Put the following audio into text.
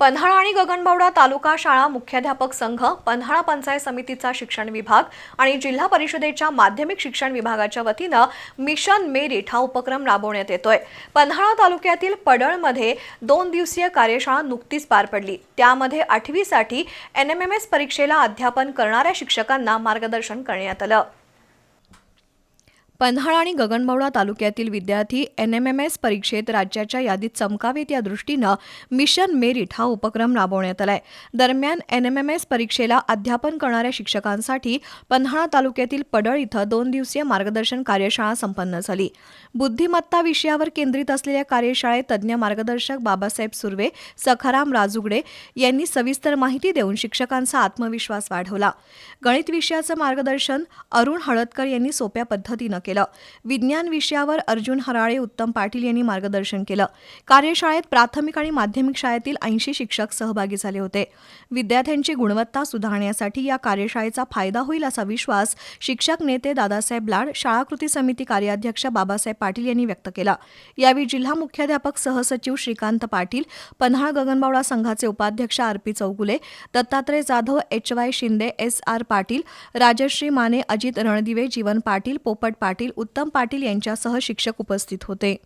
पन्हाळा आणि गगनबावडा तालुका शाळा मुख्याध्यापक संघ पन्हाळा पंचायत समितीचा शिक्षण विभाग आणि जिल्हा परिषदेच्या माध्यमिक शिक्षण विभागाच्या वतीनं मिशन मेरिट हा उपक्रम राबवण्यात येतोय. पन्हाळा तालुक्यातील पडळमध्ये दोन दिवसीय कार्यशाळा नुकतीच पार पडली. त्यामध्ये आठवीसाठी एन एम एम एस परीक्षेला अध्यापन करणाऱ्या शिक्षकांना मार्गदर्शन करण्यात आलं. पन्हाळा आणि गगनबावडा तालुक्यातील विद्यार्थी एन एम एम एस परीक्षेत राज्याच्या यादीत चमकावेत या दृष्टीनं मिशन मेरिट हा उपक्रम राबवण्यात आलाय. दरम्यान एन एम एम एस परीक्षेला अध्यापन करणाऱ्या शिक्षकांसाठी पन्हाळा तालुक्यातील पडळ इथं दोन दिवसीय मार्गदर्शन कार्यशाळा संपन्न झाली. बुद्धिमत्ता विषयावर केंद्रित असलेल्या कार्यशाळेत तज्ज्ञ मार्गदर्शक बाबासाहेब सुर्वे सखाराम राजुगडे यांनी सविस्तर माहिती देऊन शिक्षकांचा आत्मविश्वास वाढवला. गणित विषयाचं मार्गदर्शन अरुण हळदकर यांनी सोप्या पद्धतीनं केलं. विज्ञान विषयावर अर्जुन हराळे उत्तम पाटील यांनी मार्गदर्शन केलं. कार्यशाळेत प्राथमिक आणि माध्यमिक शाळेतील ऐंशी शिक्षक सहभागी झाले होते. विद्यार्थ्यांची गुणवत्ता सुधारण्यासाठी या कार्यशाळेचा फायदा होईल असा विश्वास शिक्षक नेते दादासाहेब लाड शाळा कृती समिती कार्याध्यक्ष बाबासाहेब पाटील यांनी व्यक्त केला. यावेळी जिल्हा मुख्याध्यापक सहसचिव श्रीकांत पाटील पन्हाळ गगनबावडा संघाचे उपाध्यक्ष R P Chougule Dattatray Jadhav H Y Shinde S R Patil Rajashri Mane Ajit Randive Jeevan Patil Popat Patil Uttam Patil यांच्यासह शिक्षक उपस्थित होते.